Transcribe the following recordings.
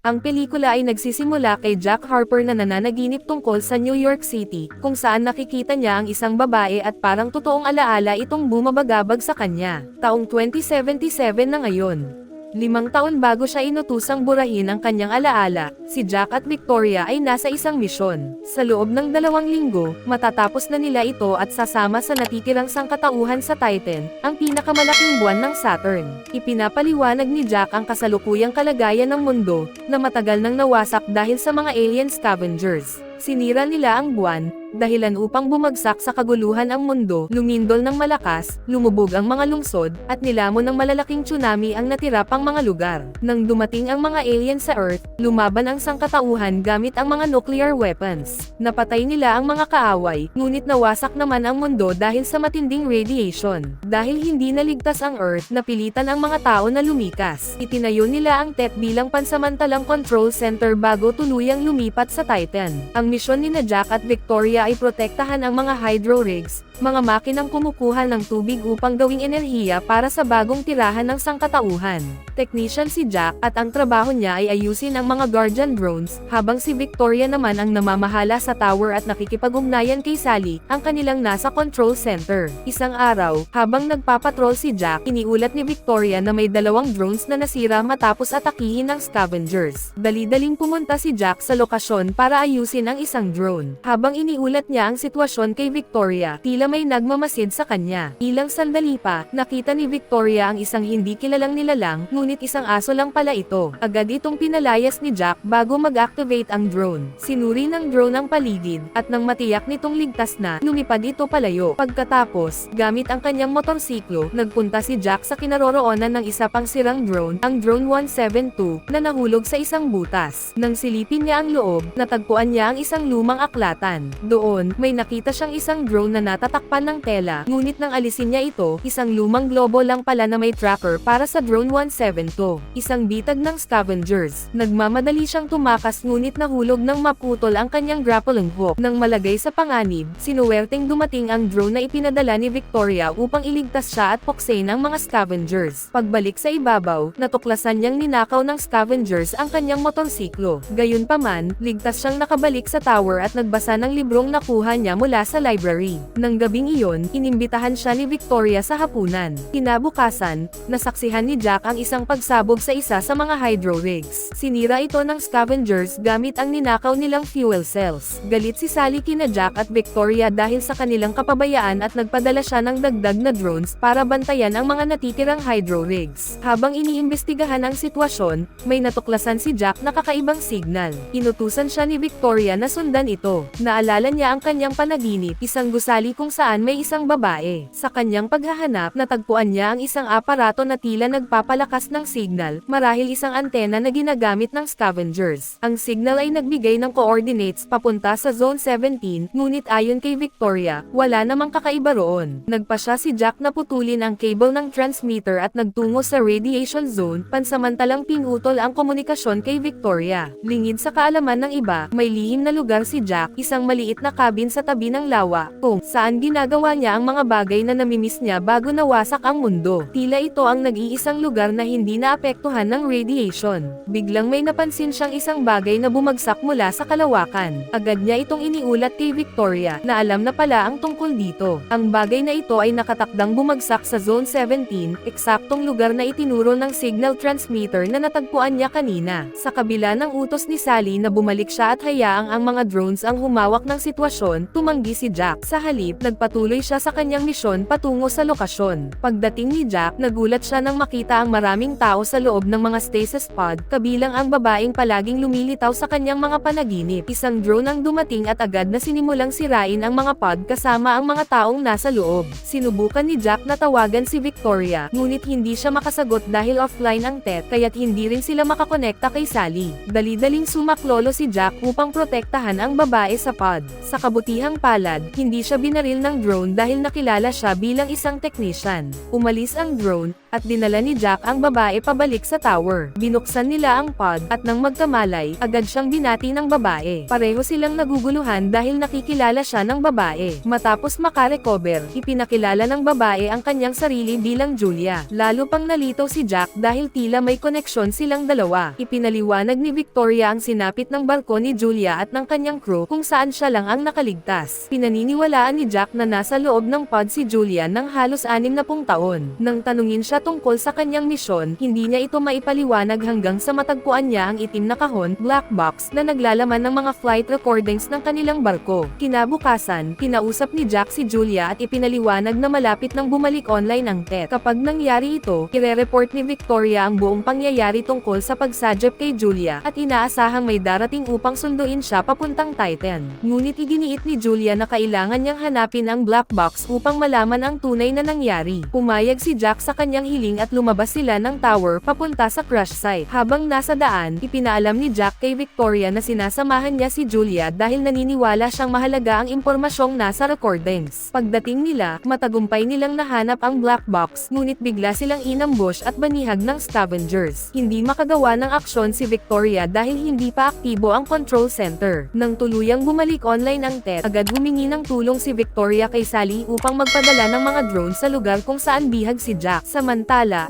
Ang pelikula ay nagsisimula kay Jack Harper na nananaginip tungkol sa New York City, kung saan nakikita niya ang isang babae at parang totoong alaala itong bumabagabag sa kanya. Taong 2077 na ngayon. Limang taon bago siya inutusang burahin ang kanyang alaala, si Jack at Victoria ay nasa isang misyon. Sa loob ng dalawang linggo, matatapos na nila ito at sasama sa natitirang sangkatauhan sa Titan, ang pinakamalaking buwan ng Saturn. Ipinapaliwanag ni Jack ang kasalukuyang kalagayan ng mundo, na matagal nang nawasak dahil sa mga alien scavengers. Sinira nila ang buwan, dahilan upang bumagsak sa kaguluhan ang mundo, lumindol ng malakas, lumubog ang mga lungsod, at nilamon ng malalaking tsunami ang natira pang mga lugar. Nang dumating ang mga alien sa Earth, lumaban ang sangkatauhan gamit ang mga nuclear weapons. Napatay nila ang mga kaaway, ngunit nawasak naman ang mundo dahil sa matinding radiation. Dahil hindi naligtas ang Earth, napilitan ang mga tao na lumikas. Itinayo nila ang TET bilang pansamantalang control center bago tuluyang lumipat sa Titan. Ang misyon ni na Jack at Victoria ay protektahan ang mga hydro rigs, mga makinang kumukuha ng tubig upang gawing enerhiya para sa bagong tirahan ng sangkatauhan. Technician si Jack at ang trabaho niya ay ayusin ang mga Guardian drones, habang si Victoria naman ang namamahala sa tower at nakikipag-ugnayan kay Sally, ang kanilang nasa control center. Isang araw, habang nagpapatrol si Jack, iniulat ni Victoria na may dalawang drones na nasira matapos atakihin ng scavengers. Dali-daling pumunta si Jack sa lokasyon para ayusin ang isang drone. Habang iniulat niya ang sitwasyon kay Victoria, tila may nagmamasid sa kanya. Ilang sandali pa, nakita ni Victoria ang isang hindi kilalang nilalang, ngunit isang aso lang pala ito. Agad itong pinalayas ni Jack bago mag-activate ang drone. Sinuri ng drone ang paligid, at nang matiyak nitong ligtas na, lumipad ito palayo. Pagkatapos, gamit ang kanyang motorsiklo, nagpunta si Jack sa kinaroroonan ng isa pang sirang drone, ang Drone 172, na nahulog sa isang butas. Nang silipin niya ang loob, natagpuan niya ang isang lumang aklatan. Doon, may nakita siyang isang drone na natatakpan ng tela, ngunit nang alisin niya ito, isang lumang globo lang pala na may tracker para sa Drone 172. Isang bitag ng scavengers. Nagmamadali siyang tumakas ngunit nahulog ng maputol ang kanyang grappling hook. Nang malagay sa panganib, sinuwerteng dumating ang drone na ipinadala ni Victoria upang iligtas siya at poksain ang mga scavengers. Pagbalik sa ibabaw, natuklasan niyang ninakaw ng scavengers ang kanyang motorsiklo. Gayunpaman, ligtas siyang nakabalik sa tower at nagbasa ng librong nakuha niya mula sa library. Nang gabing iyon, inimbitahan siya ni Victoria sa hapunan. Kinabukasan, nasaksihan ni Jack ang isang pagsabog sa isa sa mga hydro rigs. Sinira ito ng scavengers gamit ang ninakaw nilang fuel cells. Galit si Sally kina Jack at Victoria dahil sa kanilang kapabayaan at nagpadala siya ng dagdag na drones para bantayan ang mga natitirang hydro rigs. Habang iniimbestigahan ang sitwasyon, may natuklasan si Jack na kakaibang signal. Inutusan siya ni Victoria na sundan ito. Naalala niya ang kanyang panaginip, isang gusali kung saan may isang babae. Sa kanyang paghahanap, natagpuan niya ang isang aparato na tila nagpapalakas ng signal, marahil isang antena na ginagamit ng scavengers. Ang signal ay nagbigay ng coordinates papunta sa Zone 17, ngunit ayon kay Victoria, wala namang kakaiba roon. Nagpa siya si Jack na putulin ang cable ng transmitter at nagtungo sa radiation zone, pansamantalang pinutol ang komunikasyon kay Victoria. Lingid sa kaalaman ng iba, may lihim na lugar si Jack, isang maliit na cabin sa tabi ng lawa, kung saan ginagawa niya ang mga bagay na namimiss niya bago nawasak ang mundo. Tila ito ang nag-iisang lugar na hindi naapektuhan ng radiation. Biglang may napansin siyang isang bagay na bumagsak mula sa kalawakan. Agad niya itong iniulat kay Victoria, na alam na pala ang tungkol dito. Ang bagay na ito ay nakatakdang bumagsak sa Zone 17, eksaktong lugar na itinuro ng signal transmitter na natagpuan niya kanina. Sa kabila ng utos ni Sally na bumalik siya at hayaang ang mga drones ang humawak ng sitwasyon, tumanggi si Jack. Sa halip, nagpatuloy siya sa kanyang misyon patungo sa lokasyon. Pagdating ni Jack, nagulat siya nang makita ang maraming tao sa loob ng mga stasis pod, kabilang ang babaeng palaging lumilitaw sa kanyang mga panaginip. Isang drone ang dumating at agad na sinimulang sirain ang mga pod kasama ang mga taong nasa loob. Sinubukan ni Jack na tawagan si Victoria, ngunit hindi siya makasagot dahil offline ang TET kaya't hindi rin sila makakonekta kay Sally. Dali-daling sumaklolo si Jack upang protektahan ang babae sa pod. Sa kabutihang palad, hindi siya binaril ng drone dahil nakilala siya bilang isang technician. Umalis ang drone, at dinala ni Jack ang babae pabalik sa tower. Binuksan nila ang pod, at nang magkamalay, agad siyang binati ng babae. Pareho silang naguguluhan dahil nakikilala siya ng babae. Matapos makarecover, ipinakilala ng babae ang kanyang sarili bilang Julia. Lalo pang nalito si Jack dahil tila may koneksyon silang dalawa. Ipinaliwanag ni Victoria ang sinapit ng barko ni Julia at ng kanyang crew kung saan siya lang ang nakaligtas. Pinaniniwalaan ni Jack na nasa loob ng pod si Julia ng halos anim na pung taon. Nang tanungin siya tungkol sa kanyang misyon, hindi niya ito maipaliwanag hanggang sa matagpuan niya ang itim na kahon, black box, na naglalaman ng mga flight recordings ng kanilang barko. Kinabukasan, kinausap ni Jack si Julia at ipinaliwanag na malapit nang bumalik online ang TET. Kapag nangyari ito, ire-report ni Victoria ang buong pangyayari tungkol sa pagsadyap kay Julia at inaasahang may darating upang sunduin siya papuntang Titan. Ngunit iginiit ni Julia na kailangan niyang hanapin ang black box upang malaman ang tunay na nangyari. Pumayag si Jack sa kanyang hiling at lumabas sila ng tower papunta sa crash site. Habang nasa daan, ipinaalam ni Jack kay Victoria na sinasamahan niya si Julia dahil naniniwala siyang mahalaga ang impormasyong nasa recordings. Pagdating nila, matagumpay nilang nahanap ang black box, ngunit bigla silang inambush at banihag ng scavengers. Hindi makagawa ng aksyon si Victoria dahil hindi pa aktibo ang control center. Nang tuluyang bumalik online ang TET, agad humingi ng tulong si Victoria kay Sally upang magpadala ng mga drone sa lugar kung saan bihag si Jack. Samantala,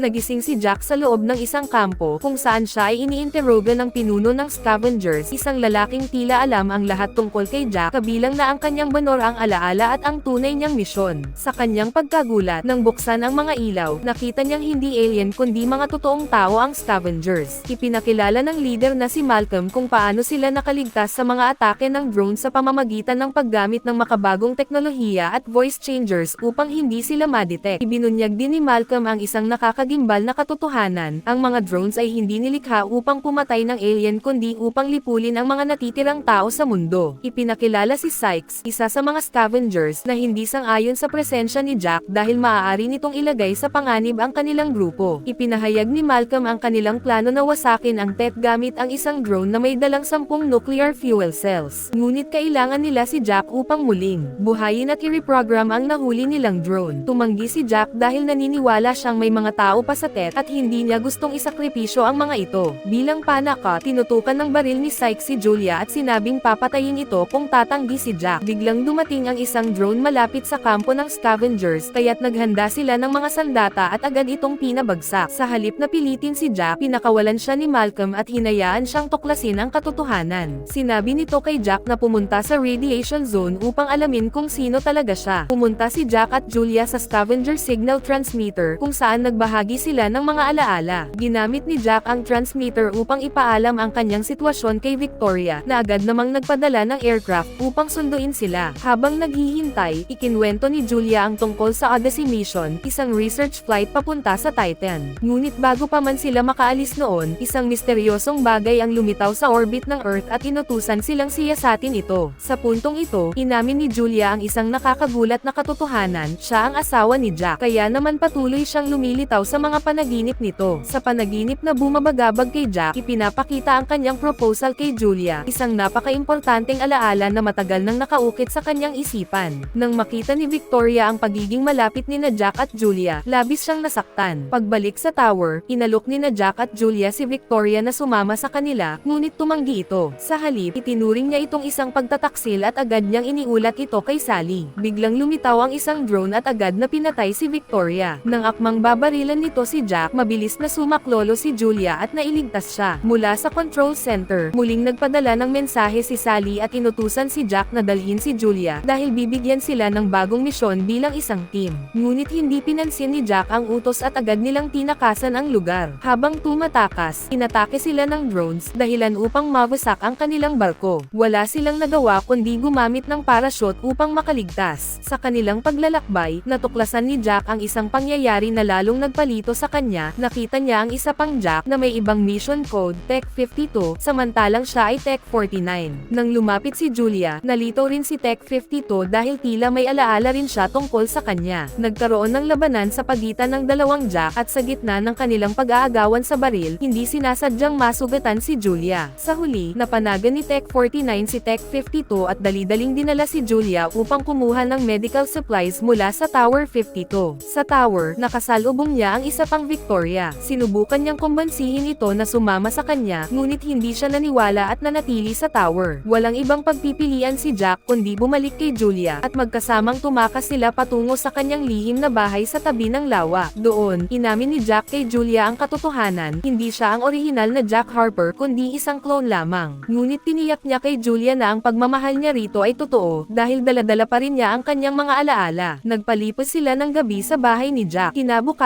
nagising si Jack sa loob ng isang kampo kung saan siya ay iniinteroga ng pinuno ng scavengers, isang lalaking tila alam ang lahat tungkol kay Jack kabilang na ang kanyang banor ang alaala at ang tunay niyang misyon. Sa kanyang pagkagulat, nang buksan ang mga ilaw, nakita niyang hindi alien kundi mga totoong tao ang scavengers. Ipinakilala ng leader na si Malcolm kung paano sila nakaligtas sa mga atake ng drone sa pamamagitan ng paggamit ng makabagong teknolohiya at voice changers upang hindi sila madetect. Ibinunyag din ni Malcolm ang isang nakakagimbal na katotohanan, ang mga drones ay hindi nilikha upang pumatay ng alien kundi upang lipulin ang mga natitirang tao sa mundo. Ipinakilala si Sykes, isa sa mga scavengers, na hindi sang-ayon sa presensya ni Jack dahil maaari nitong ilagay sa panganib ang kanilang grupo. Ipinahayag ni Malcolm ang kanilang plano na wasakin ang TET gamit ang isang drone na may dalang sampung nuclear fuel cells. Ngunit kailangan nila si Jack upang muling buhayin at i-reprogram ang nahuli nilang drone. Tumanggi si Jack dahil naniniwala siyang may mga tao pa sa TET at hindi niya gustong isakripisyo ang mga ito. Bilang panaka, tinutukan ng baril ni Sykes si Julia at sinabing papatayin ito kung tatanggi si Jack. Biglang dumating ang isang drone malapit sa kampo ng scavengers kaya't naghanda sila ng mga sandata at agad itong pinabagsak. Sa halip na pilitin si Jack, pinakawalan siya ni Malcolm at hinayaan siyang tuklasin ang katotohanan. Sinabi nito kay Jack na pumunta sa radiation zone upang alamin kung sino talaga siya. Pumunta si Jack at Julia sa scavenger signal transmitter kung saan nagbahagi sila ng mga alaala. Ginamit ni Jack ang transmitter upang ipaalam ang kanyang sitwasyon kay Victoria na agad namang nagpadala ng aircraft upang sunduin sila. Habang naghihintay, ikinwento ni Julia ang tungkol sa Odyssey mission, isang research flight papunta sa Titan. Ngunit bago pa man sila makaalis noon, isang misteryosong bagay ang lumitaw sa orbit ng Earth at inutusan silang siyasatin ito. Sa puntong ito, inamin ni Julia ang isang nakakagulat na katotohanan, siya ang asawa ni Jack. Kaya naman patuloy siyang lumilitaw sa mga panaginip nito. Sa panaginip na bumabagabag kay Jack, ipinapakita ang kanyang proposal kay Julia, isang napaka-importanteng alaala na matagal nang nakaukit sa kanyang isipan. Nang makita ni Victoria ang pagiging malapit ni na Jack at Julia, labis siyang nasaktan. Pagbalik sa tower, inalok ni na Jack at Julia si Victoria na sumama sa kanila, ngunit tumanggi ito. Sa halip, itinuring niya itong isang pagtataksil at agad niyang iniulat ito kay Sally. Biglang lumitaw ang isang drone at agad na pinatay si Victoria. Nang akmang babarilan nito si Jack, mabilis na sumaklolo si Julia at nailigtas siya. Mula sa control center, muling nagpadala ng mensahe si Sally at inutusan si Jack na dalhin si Julia dahil bibigyan sila ng bagong misyon bilang isang team. Ngunit hindi pinansin ni Jack ang utos at agad nilang tinakasan ang lugar. Habang tumatakas, inatake sila ng drones dahilan upang mawasak ang kanilang barko. Wala silang nagawa kundi gumamit ng parachute upang makaligtas. Sa kanilang paglalakbay, natuklasan ni Jack ang isang pangyayari na lalong nagpalito sa kanya, nakita niya ang isa pang Jack na may ibang mission code, Tech 52, samantalang siya ay Tech 49. Nang lumapit si Julia, nalito rin si Tech 52 dahil tila may alaala rin siya tungkol sa kanya. Nagkaroon ng labanan sa pagitan ng dalawang Jack at sa gitna ng kanilang pag-aagawan sa baril, hindi sinasadyang masugatan si Julia. Sa huli, napanagan ni Tech 49 si Tech 52 at dali-daling dinala si Julia upang kumuha ng medical supplies mula sa Tower 52. Sa tower, nakasal isinalubong niya ang isa pang Victoria. Sinubukan niyang kumbansihin ito na sumama sa kanya, ngunit hindi siya naniwala at nanatili sa tower. Walang ibang pagpipilian si Jack kundi bumalik kay Julia at magkasamang tumakas sila patungo sa kanyang lihim na bahay sa tabi ng lawa. Doon, inamin ni Jack kay Julia ang katotohanan, hindi siya ang orihinal na Jack Harper kundi isang clone lamang. Ngunit tiniyak niya kay Julia na ang pagmamahal niya rito ay totoo, dahil daladala pa rin niya ang kanyang mga alaala. Nagpalipos sila ng gabi sa bahay ni Jack. Kinabukasan,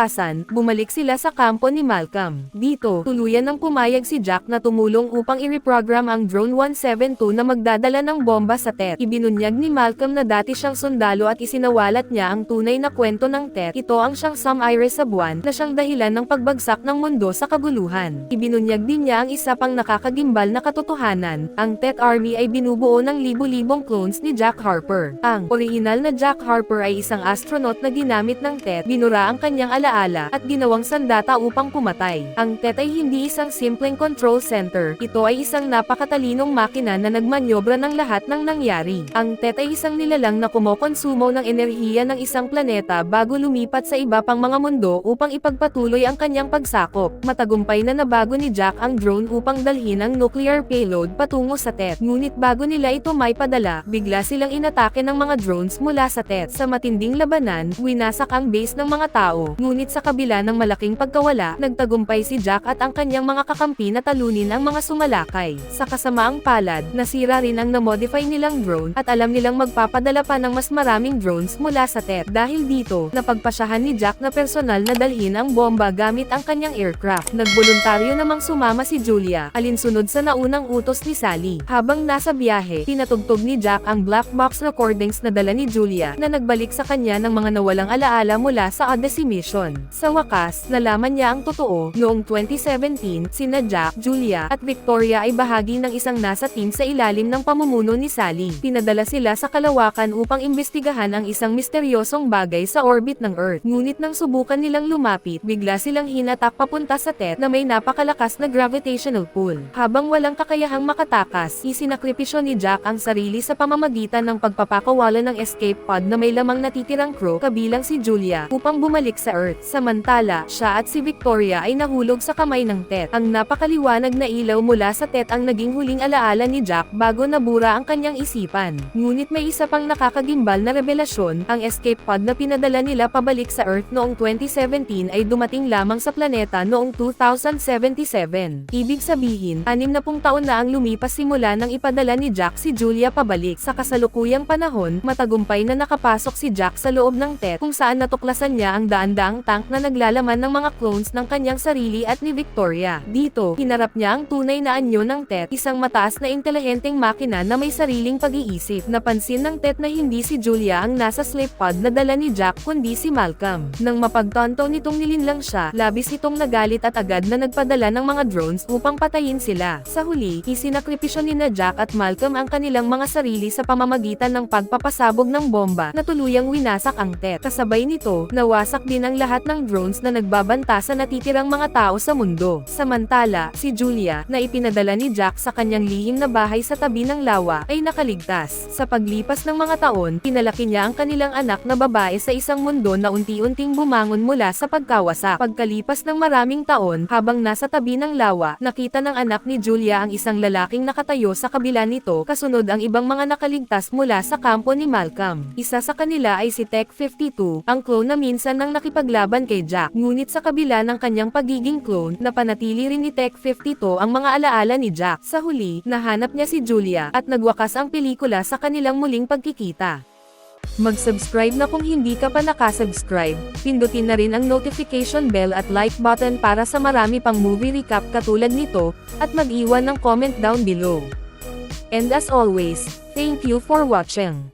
bumalik sila sa kampo ni Malcolm. Dito, tuluyan ng pumayag si Jack na tumulong upang i-reprogram ang Drone 172 na magdadala ng bomba sa Tet. Ibinunyag ni Malcolm na dati siyang sundalo at isinawalat niya ang tunay na kwento ng Tet. Ito ang siyang Sam Iris sa buwan na siyang dahilan ng pagbagsak ng mundo sa kaguluhan. Ibinunyag din niya ang isa pang nakakagimbal na katotohanan. Ang Tet Army ay binubuo ng libu-libong clones ni Jack Harper. Ang original na Jack Harper ay isang astronaut na ginamit ng Tet, binura ang kanyang alaala, at ginawang sandata upang pumatay. Ang Tet ay hindi isang simpleng control center, ito ay isang napakatalinong makina na nagmanyobra ng lahat ng nangyari. Ang Tet ay isang nilalang na kumokonsumo ng enerhiya ng isang planeta bago lumipat sa iba pang mga mundo upang ipagpatuloy ang kanyang pagsakop. Matagumpay na nabago ni Jack ang drone upang dalhin ang nuclear payload patungo sa Tet. Ngunit bago nila ito may padala, bigla silang inatake ng mga drones mula sa Tet. Sa matinding labanan, winasak ang base ng mga tao. Ngunit sa kabila ng malaking pagkawala, nagtagumpay si Jack at ang kanyang mga kakampi na talunin ang mga sumalakay. Sa kasamaang palad, nasira rin ang na-modify nilang drone at alam nilang magpapadala pa ng mas maraming drones mula sa Tet. Dahil dito, napagpasyahan ni Jack na personal na dalhin ang bomba gamit ang kanyang aircraft. Nagboluntaryo namang sumama si Julia, alinsunod sa naunang utos ni Sally. Habang nasa biyahe, tinatugtog ni Jack ang black box recordings na dala ni Julia na nagbalik sa kanya ng mga nawalang alaala mula sa Odyssey mission. Sa wakas, nalaman niya ang totoo, noong 2017, sina Jack, Julia, at Victoria ay bahagi ng isang NASA team sa ilalim ng pamumuno ni Sally. Pinadala sila sa kalawakan upang imbestigahan ang isang misteryosong bagay sa orbit ng Earth. Ngunit nang subukan nilang lumapit, bigla silang hinatak papunta sa Tet na may napakalakas na gravitational pull. Habang walang kakayahang makatakas, isinakripisyo ni Jack ang sarili sa pamamagitan ng pagpapakawala ng escape pod na may lamang natitirang crew kabilang si Julia upang bumalik sa Earth. Samantala, siya at si Victoria ay nahulog sa kamay ng Tet. Ang napakaliwanag na ilaw mula sa Tet ang naging huling alaala ni Jack bago nabura ang kanyang isipan. Ngunit may isa pang nakakagimbal na revelasyon, ang escape pod na pinadala nila pabalik sa Earth noong 2017 ay dumating lamang sa planeta noong 2077. Ibig sabihin, anim na pung taon na ang lumipas simula nang ipadala ni Jack si Julia pabalik. Sa kasalukuyang panahon, matagumpay na nakapasok si Jack sa loob ng Tet kung saan natuklasan niya ang daan-daang tank na naglalaman ng mga clones ng kanyang sarili at ni Victoria. Dito, hinarap niya ang tunay na anyo ng Tet, isang mataas na intelihenteng makina na may sariling pag-iisip. Napansin ng Tet na hindi si Julia ang nasa slave pod na dala ni Jack kundi si Malcolm. Nang mapagtanto nitong nilinlang siya, labis itong nagalit at agad na nagpadala ng mga drones upang patayin sila. Sa huli, isinakripisyo ni na Jack at Malcolm ang kanilang mga sarili sa pamamagitan ng pagpapasabog ng bomba na tuluyang winasak ang Tet. Kasabay nito, nawasak din ang lahat ng drones na nagbabanta sa natitirang mga tao sa mundo. Samantala, si Julia, na ipinadala ni Jack sa kanyang lihim na bahay sa tabi ng lawa, ay nakaligtas. Sa paglipas ng mga taon, pinalaki niya ang kanilang anak na babae sa isang mundo na unti-unting bumangon mula sa pagkawasak. Pagkalipas ng maraming taon, habang nasa tabi ng lawa, nakita ng anak ni Julia ang isang lalaking nakatayo sa kabila nito, kasunod ang ibang mga nakaligtas mula sa kampo ni Malcolm. Isa sa kanila ay si Tech 52, ang clone na minsan nang nakipaglaban kay Jack. Ngunit sa kabila ng kanyang pagiging clone, napanatili rin ni Tech 52 ang mga alaala ni Jack. Sa huli, nahanap niya si Julia, at nagwakas ang pelikula sa kanilang muling pagkikita. Mag-subscribe na kung hindi ka pa nakasubscribe, pindutin na rin ang notification bell at like button para sa marami pang movie recap katulad nito, at mag-iwan ng comment down below. And as always, thank you for watching.